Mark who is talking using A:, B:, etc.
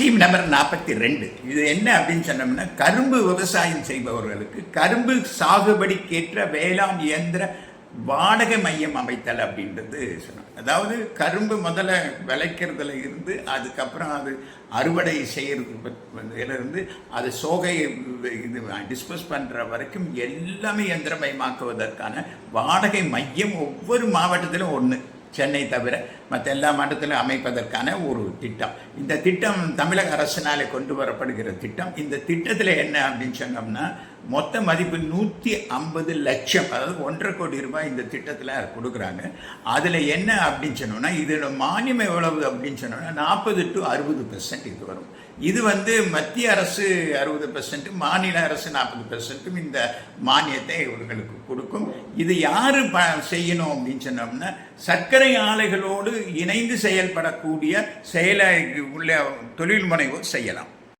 A: Scheme number நாற்பத்தி ரெண்டு. இது என்ன அப்படின்னு சொன்னோம்னா கரும்பு விவசாயம் செய்பவர்களுக்கு கரும்பு சாகுபடிக்கேற்ற வேளாண் இயந்திர வாடகை மையம் அமைத்தல் அப்படின்றது சொன்னோம் அதாவது கரும்பு முதல்ல விளைக்கிறதுல இருந்து அதுக்கப்புறம் அது அறுவடை செய்யறது இருந்து அது சோகை இது டிஸ்போஸ் பண்ணுற வரைக்கும் எல்லாமே இயந்திரமயமாக்குவதற்கான வாடகை மையம் ஒவ்வொரு மாவட்டத்திலும் ஒன்று சென்னை தவிர மற்ற எல்லா மாநிலத்திலும் அமைப்பதற்கான ஒரு திட்டம். இந்த திட்டம் தமிழக அரசினாலே கொண்டு வரப்படுகிற திட்டம். இந்த திட்டத்தில் என்ன அப்படின்னு சொன்னோம்னா மொத்த மதிப்பு நூற்றி ஐம்பது லட்சம் அதாவது ஒன்றரை கோடி ரூபாய் இந்த திட்டத்தில் கொடுக்குறாங்க. அதில் என்ன அப்படின்னு சொன்னோம்னா இதோட மானியம் எவ்வளவு அப்படின்னு சொன்னோம்னா நாற்பது டு அறுபது பெர்சன்ட் இது வரும். இது வந்து மத்திய அரசு அறுபது பெர்சன்ட்டும் மாநில அரசு நாற்பது பெர்சன்ட்டும் இந்த மானியத்தை இவர்களுக்கு கொடுக்கும். இது யார் ப செய்யணும் அப்படின்னு சொன்னோம்னா சர்க்கரை ஆலைகளோடு இணைந்து செயல்படக்கூடிய செயல உள்ள தொழில் முனைவோர் செய்யலாம்.